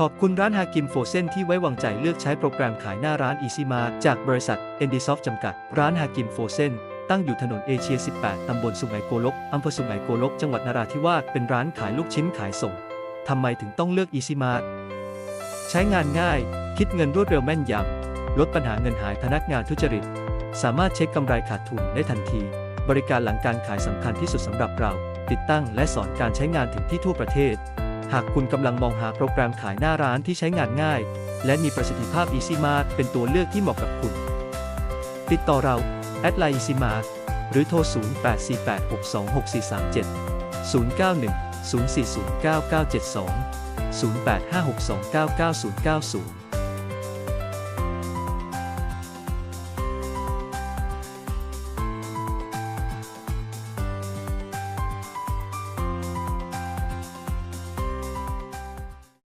ขอบคุณร้านฮากิมโฟเซนที่ไว้วางใจเลือกใช้โปรแกรมขายหน้าร้าน Easy m a จากบริษัท e n d i s o f t จำกัด ร้านฮากิมโฟเซนตั้งอยู่ถนนเอเชีย 18 ตำบลสุไหงโกลก อำเภอสุไหงโกลก จังหวัดนราธิวาส เป็นร้านขายลูกชิ้นขายส่ง ทำไมถึงต้องเลือก Easy m a ใช้งานง่าย คิดเงินรวดเร็วแม่นยำ ลดปัญหาเงินหายพนักงานทุจริต สามารถเช็คกำไรขาดทุนได้ทันที บริการหลังการขายสำคัญที่สุดสำหรับเรา ติดตั้งและสอนการใช้งานถึงที่ทั่วประเทศ หากคุณกำลังมองหาโปรแกรมขายหน้าร้านที่ใช้งานง่าย และมีประสิทธิภาพ Easy Mart เป็นตัวเลือกที่เหมาะกับคุณ ติดต่อเราแอดไลน์ Easy Mart หรือโทร 0848626437 091 0409972 0856299090